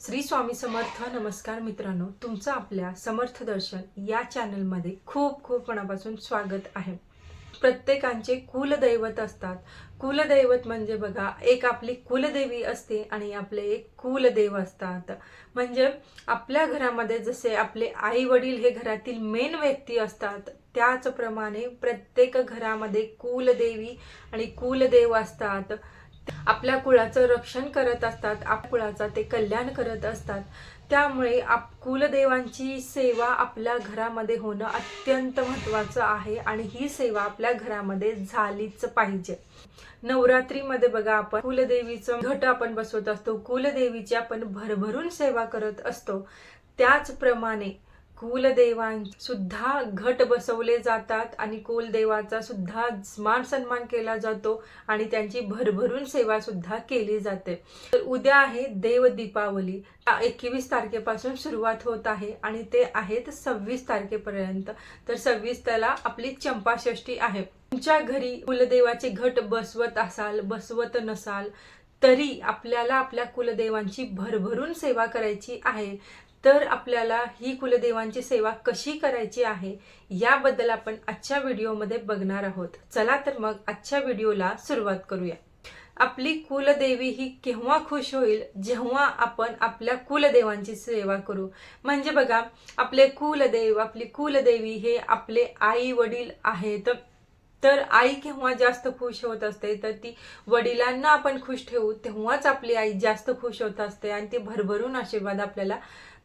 श्री स्वामी समर्थ नमस्कार मित्रांनो. तुमचं आपल्या समर्थ दर्शन या चॅनलमध्ये खूप खूप मनापासून स्वागत आहे. प्रत्येकांचे कुलदैवत असतात. कुलदैवत म्हणजे बघा एक आपली कुलदेवी असते आणि आपले एक कुलदेव असतात. म्हणजे आपल्या घरामध्ये जसे आपले आई वडील हे घरातील मेन व्यक्ती असतात त्याचप्रमाणे प्रत्येक घरामध्ये कुलदेवी आणि कुलदेव असतात. आपल्या कुळाचं रक्षण करत असतात आपल्या कुळाचा ते कल्याण करत असतात. त्यामुळे आप कुलदेवांची सेवा आपल्या घरामध्ये होणं अत्यंत महत्त्वाचं आहे आणि ही सेवा आपल्या घरामध्ये झालीच पाहिजे. नवरात्रीमध्ये बघा आपण कुलदेवीचं घट आपण बसवत असतो कुलदेवीची आपण भरभरून सेवा करत असतो. त्याचप्रमाणे कुलदेवां सुद्धा घट बसवले जातात आणि कुलदेवाचा सुद्धा मान सन्मान केला जातो आणि त्यांची भरभरून सेवा सुद्धा केली जाते. तर उद्या आहे देव दीपावली एकवीस तारखेपासून सुरुवात होत आहे आणि ते आहेत सव्वीस तारखेपर्यंत. तर सव्वीस त्याला आपली चंपाषष्ठी आहे. तुमच्या घरी कुलदेवाचे घट बसवत असाल बसवत नसाल तरी आपल्याला आपल्या कुलदेवांची भरभरून सेवा करायची आहे. तर आपल्याला ही कुलदेवांची सेवा कशी करायची आहे याबद्दल आपण आजच्या व्हिडिओमध्ये बघणार आहोत. चला तर मग आजच्या व्हिडिओला सुरुवात करूया. आपली कुलदेवी ही केव्हा खुश होईल जेव्हा आपण आपल्या कुलदेवांची सेवा करू. म्हणजे बघा आपले कुलदेव आपली कुलदेवी हे आपले आई वडील आहेत. तर आई केव्हा जास्त खुश होत असते तर ती वडिलांना आपण खुश ठेवू तेव्हाच आपली आई जास्त खुश होत असते आणि ती भरभरून आशीर्वाद आपल्याला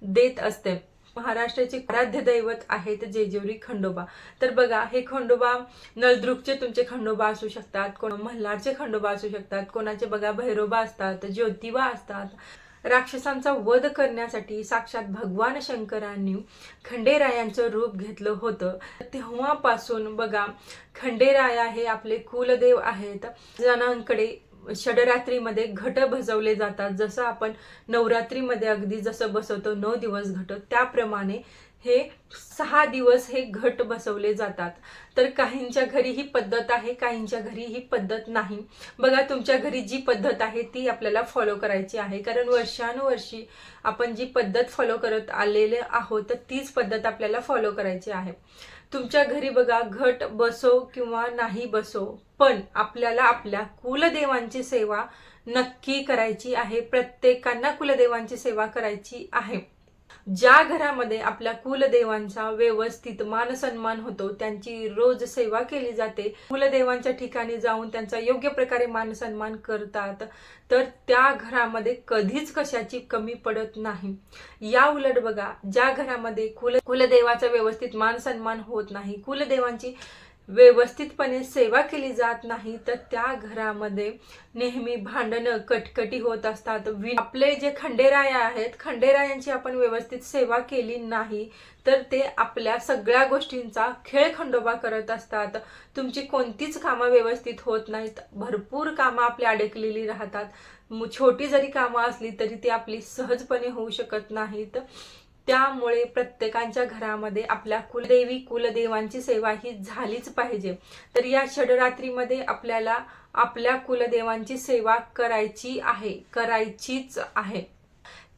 देत असते. महाराष्ट्राचे आराध्य दैवत आहेत जेजुरी खंडोबा. तर बघा हे खंडोबा नळदुर्गचे तुमचे खंडोबा असू शकतात कोण मल्हारचे खंडोबा असू शकतात कोणाचे बघा भैरोबा असतात ज्योतिबा असतात. राक्षसांचा वध करण्यासाठी साक्षात भगवान शंकरांनी खंडेरायांचं रूप घेतलं होतं. तेव्हापासून बघा खंडेराया हे आपले कुलदेव आहेत. जणांकडे षडरात्रीमध्ये घट भजवले जातात. जसं आपण नवरात्रीमध्ये अगदी जसं बसवतो नऊ दिवस घट त्याप्रमाणे हे सहा दिवस हे घट बसवले जातात. तर काहींच्या घरी ही पद्धत आहे काहींच्या घरी ही पद्धत नाही. बघा तुमच्या घरी जी पद्धत आहे ती आपल्याला फॉलो करायची आहे. कारण वर्षानुवर्षी आपण जी पद्धत फॉलो करत आलेले आहोत तर तीच पद्धत आपल्याला फॉलो करायची आहे. तुमच्या घरी बघा घट बसो किंवा नाही बसो. पण आपल्याला आपल्या कुलदेवांची सेवा नक्की करायची आहे. प्रत्येकांना कुलदेवांची सेवा करायची आहे. ज्या घरामध्ये आपल्या कुलदेवांचा व्यवस्थित मान सन्मान होतो त्यांची रोज सेवा केली जाते. कुलदेवांच्या ठिकाणी जाऊन त्यांचा योग्य प्रकारे मान सन्मान करतात तर त्या घरामध्ये कधीच कशाची कमी पडत नाही. या उलट बघा ज्या घरामध्ये कुल कुलदेवाचा व्यवस्थित मान सन्मान होत नाही कुलदेवांची व्यवस्थितपणे सेवा केली जात नाही तर त्या घरामध्ये नेहमी भांडणं कटकटी होत असतात. वि- आपले जे खंडेराय आहेत खंडेरायांची आपण व्यवस्थित सेवा केली नाही तर ते आपल्या सगळ्या गोष्टींचा खेळ खंडोबा करत असतात. तुमची कोणतीच कामं व्यवस्थित होत नाहीत. भरपूर कामं आपली अडकलेली राहतात. छोटी जरी कामं असली तरी ती आपली सहजपणे होऊ शकत नाहीत. त्यामुळे प्रत्येकांच्या घरामध्ये आपल्या कुलदेवी कुलदेवांची सेवा ही झालीच पाहिजे. तर या षडरात्रीमध्ये आपल्याला आपल्या कुलदेवांची सेवा करायची आहे करायचीच आहे.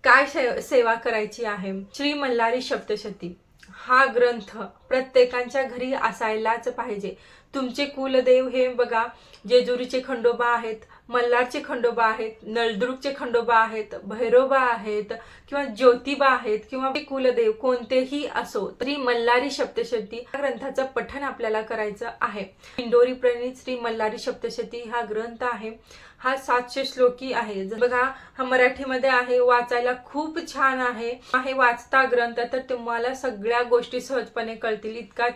काय शे- सेवा करायची आहे? श्री मल्हारी सप्तशती. हा ग्रंथ प्रत्येकांच्या घरी असायलाच पाहिजे. तुमचे कुलदेव हे बघा जेजुरीचे खंडोबा आहेत मल्हारचे खंडोबा आहेत नळदुर्गचे खंडोबा आहेत भैरोबा आहेत किंवा ज्योतिबा आहेत किंवा कुलदेव कोणतेही असो तरी मल्हारी सप्तशती या ग्रंथाचं पठण आपल्याला करायचं आहे. इंदोरी प्रणित श्री मल्हारी सप्तशती हा ग्रंथ आहे. हा सातशे श्लोकी आहे. जर बघा हा मराठीमध्ये आहे वाचायला खूप छान आहे. हे वाचता ग्रंथ तर तुम्हाला सगळ्या गोष्टी सहजपणे कळतील. इतका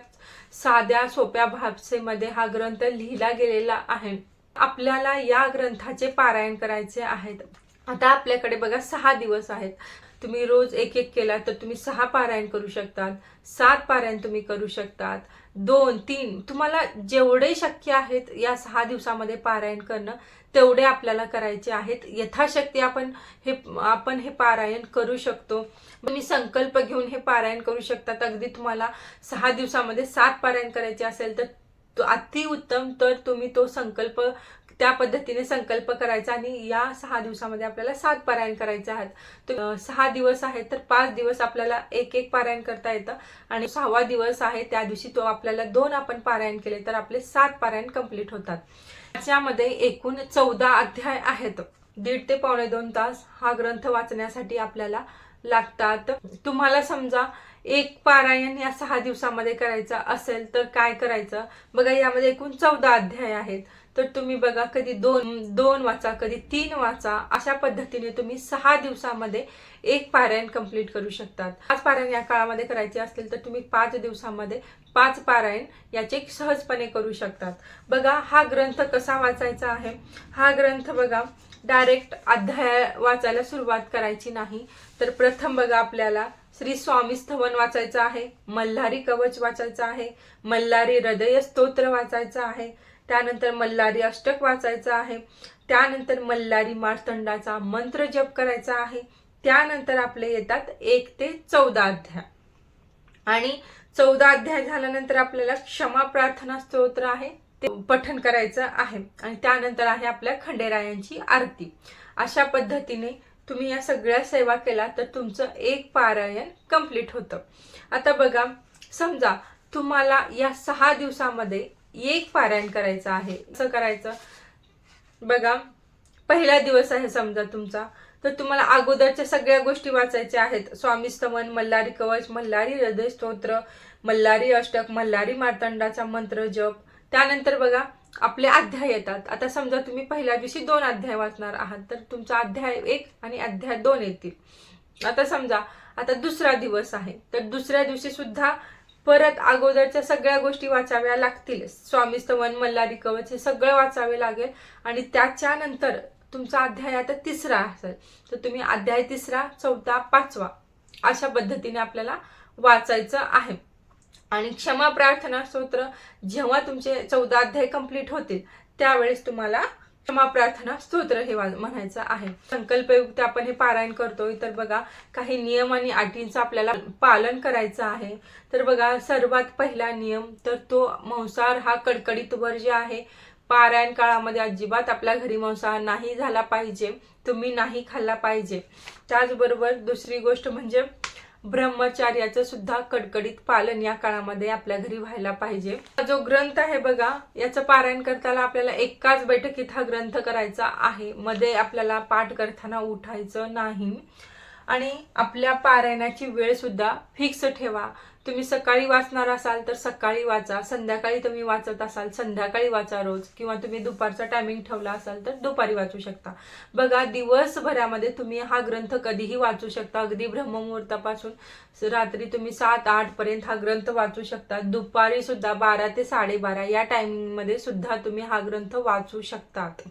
साध्या सोप्या भाषेमध्ये हा ग्रंथ लिहिला गेलेला आहे. आपल्याला या ग्रंथाचे पारायण करायचे आहेत. आता आपल्याकडे बघा सहा दिवस आहेत. तुम्ही रोज एक एक केला तर तुम्ही सहा पारायण करू शकतात. सात पारायण तुम्ही करू शकतात. दोन तीन. तुम्हाला जेवढे शक्य आहेत या सहा दिवसामध्ये पारायण करणं तेवढे आपल्याला करायचे आहेत. यथाशक्ती आपण हे आपण हे पारायण करू शकतो. तुम्ही संकल्प घेऊन हे पारायण करू शकतात. अगदी तुम्हाला सहा दिवसामध्ये सात पारायण करायचे असेल तर अतिउत्तम तर तुम्ही तो संकल्प त्या पद्धतीने संकल्प करायचा आणि या सहा दिवसामध्ये आपल्याला सात पारायण करायचे आहेत. सहा दिवस आहेत तर पाच दिवस आपल्याला एक एक पारायण करता येतं. आणि सहावा दिवस आहे त्या दिवशी तो आपल्याला दोन आपण पारायण केले तर आपले सात पारायण कंप्लीट होतात. त्याच्यामध्ये एकूण चौदा अध्याय आहेत. दीड ते पावणे दोन तास हा ग्रंथ वाचण्यासाठी आपल्याला लागतात. तुम्हाला समजा एक पारायण या सहा दिवसामध्ये करायचं असेल तर काय करायचं? बघा यामध्ये एकूण चौदा अध्याय आहेत. तर तुम्ही बघा कधी दोन दोन वाचा कधी तीन वाचा अशा पद्धतीने तुम्ही सहा दिवसामध्ये एक पारायण कंप्लीट करू शकतात. पाच पारायण या काळामध्ये करायचे असतील तर तुम्ही पाच दिवसामध्ये पाच पारायण याचे सहजपणे करू शकतात. बघा हा ग्रंथ कसा वाचायचा आहे? हा ग्रंथ बघा डायरेक्ट अध्याय वाचायला सुरुवात करायची नाही. तर प्रथम बघा आपल्याला श्री स्वामी स्थवन वाचायचं आहे मल्हारी कवच वाचायचं आहे मल्हारी हृदय स्तोत्र वाचायचं आहे त्यानंतर मल्हारी अष्टक वाचायचं आहे त्यानंतर मल्हारी मार्तंडाचा मंत्र जप करायचा आहे त्यानंतर आपले येतात एक ते चौदा अध्याय. आणि चौदा अध्याय झाल्यानंतर आपल्याला क्षमा प्रार्थना स्तोत्र आहे ते पठन करायचं आहे. आणि त्यानंतर आहे आपल्या खंडेरायांची आरती. अशा पद्धतीने तुम्ही या सगळ्या सेवा केला तर तुमचं एक पारायण कंप्लीट होतं. आता बघा समजा तुम्हाला या सहा दिवसामध्ये एक पारायण करायचं आहे. असं करायचं? बघा पहिला दिवस आहे समजा तुमचा. तर तुम्हाला अगोदरच्या सगळ्या गोष्टी वाचायच्या आहेत. स्वामी स्तमन मल्हारी कवच मल्हारी हृदय स्तोत्र मल्हारी अष्टक मल्हारी मार्तंडाचा मंत्र जप त्यानंतर बघा आपले अध्याय येतात. आता समजा तुम्ही पहिल्या दिवशी दोन अध्याय वाचणार आहात तर तुमचा अध्याय एक आणि अध्याय दोन येतील. आता समजा आता दुसरा दिवस आहे. तर दुसऱ्या दिवशी सुद्धा परत अगोदरच्या सगळ्या गोष्टी वाचाव्या लागतील. स्वामी स्तवन मल्हारी कवच हे सगळं वाचावे लागेल. आणि त्याच्यानंतर तुमचा अध्याय आता तिसरा असेल. तर तुम्ही अध्याय तिसरा चौथा पाचवा अशा पद्धतीने आपल्याला वाचायचं आहे. आणि क्षमा प्रार्थना स्तोत्र जेव्हा तुमचे चौदा अध्याय कंप्लीट होतील त्यावेळेस तुम्हाला क्षमा प्रार्थना स्तोत्र हे म्हणायचं आहे. संकल्पयुक्त आपण हे पारायण करतोय तर बघा काही नियम आणि अटींचं आपल्याला पालन करायचं आहे. तर बघा सर्वात पहिला नियम तर तो मांसाहार हा कडकडीत वर्ज्य आहे पारायण काळामध्ये अजिबात आपल्या घरी मांसाहार नाही झाला पाहिजे तुम्ही नाही खाल्ला पाहिजे. त्याचबरोबर दुसरी गोष्ट म्हणजे ब्रह्मचार्याचं सुद्धा कडकडीत पालन या काळामध्ये आपल्या घरी व्हायला पाहिजे. हा जो ग्रंथ आहे बघा याचं पारायण करताना आपल्याला एकाच बैठकीत हा ग्रंथ करायचा आहे. मध्ये आपल्याला पाठ करताना उठायचं नाही. आणि आपल्या पारायणाची वेळ सुद्धा फिक्स ठेवा. तुम्ही सकाळी वाचणार असाल तर सकाळी वाचा संध्याकाळी तुम्ही वाचत असाल संध्याकाळी वाचा रोज. किंवा तुम्ही दुपारचा टायमिंग ठेवला असाल तर दुपारी वाचू शकता. बघा दिवसभरामध्ये तुम्ही हा ग्रंथ कधीही वाचू शकता. अगदी ब्रह्ममुहूर्तापासून रात्री तुम्ही सात आठ पर्यंत हा ग्रंथ वाचू शकता. दुपारी सुद्धा बारा ते साडेबारा या टायमिंगमध्ये सुद्धा तुम्ही हा ग्रंथ वाचू शकतात.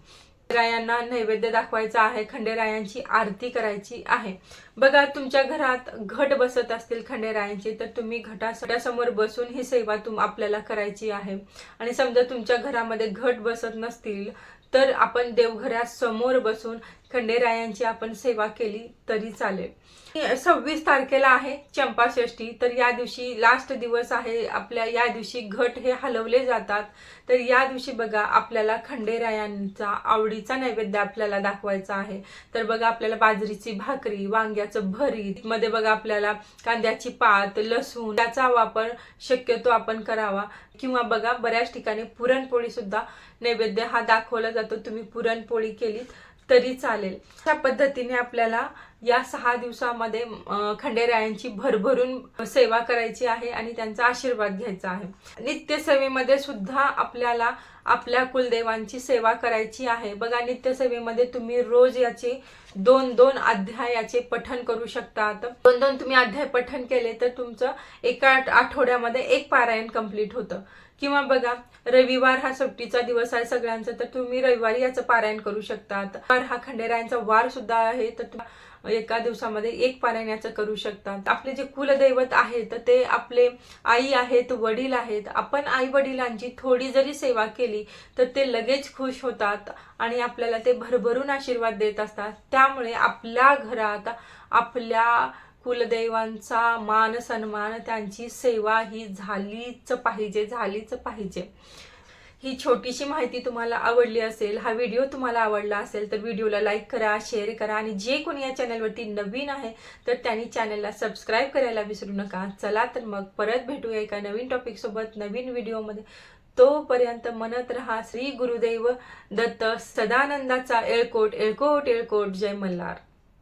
रायांना नैवेद्य दाखवायचा आहे खंडेरायांची आरती करायची आहे. बघा तुमच्या घरात घट बसत असतील खंडेरायांची तर तुम्ही घटासमोर बसून ही सेवा तुम आपल्याला करायची आहे. आणि समजा तुमच्या घरामध्ये घट बसत नसतील तर आपण देवघरासमोर बसून खंडेरायांची आपण सेवा केली तरी चालेल. सव्वीस तारखेला आहे चंपाषष्ठी तर या दिवशी लास्ट दिवस आहे आपल्या या दिवशी घट हे हलवले जातात. तर या दिवशी बघा आपल्याला खंडेरायांचा आवडीचा नैवेद्य आपल्याला दाखवायचा आहे. तर बघा आपल्याला बाजरीची भाकरी वांग्याचं भरीत मध्ये बघा आपल्याला कांद्याची पात लसूण याचा वापर शक्यतो आपण करावा. किंवा बघा बऱ्याच ठिकाणी पुरणपोळी सुद्धा नैवेद्य हा दाखवला जातो. तुम्ही पुरणपोळी केलीत तरी चालेल. अशा पद्धतीने आपल्याला या सहा दिवसामध्ये खंडेरायांची भरभरून सेवा करायची आहे आणि त्यांचा आशीर्वाद घ्यायचा आहे. नित्यसेवेमध्ये सुद्धा आपल्याला आपल्या कुलदेवांची सेवा करायची आहे. बघा नित्यसेवेमध्ये तुम्ही रोज याचे दोन दोन अध्यायाचे पठन करू शकतात. दोन दोन तुम्ही अध्याय पठन केले तर तुमचं एका आठवड्यामध्ये एक पारायण कंप्लीट होतं. किंवा बघा रविवार हा सुट्टीचा दिवस आहे सगळ्यांचा तर तुम्ही रविवारी याचं पारायण करू शकतात. हा खंडेरायांचा वार सुद्धा आहे तर एका दिवसामध्ये एक पारायणाचं करू शकतात. आपले जे कुलदैवत आहेत ते आपले आई आहेत वडील आहेत. आपण आई वडिलांची थोडी जरी सेवा केली तर ते लगेच खुश होतात आणि आपल्याला ते भरभरून आशीर्वाद देत असतात. त्यामुळे आपल्या घरात आपल्या कुलदैवांचा मान सन्मान त्यांची सेवा ही झालीच पाहिजे झालीच पाहिजे. ही छोटीशी माहिती तुम्हाला आवडली असेल हा व्हिडिओ तुम्हाला आवडला असेल तर व्हिडिओला लाईक करा शेअर करा आणि जे कोणी या चॅनलवरती नवीन आहे तर त्यांनी चॅनलला सबस्क्राईब करायला विसरू नका. चला तर मग परत भेटूया एका नवीन टॉपिकसोबत नवीन व्हिडिओमध्ये. तोपर्यंत म्हणत रहा श्री गुरुदेव दत्त सदानंदाचा एळकोट एळकोट एळकोट. जय मल्हार.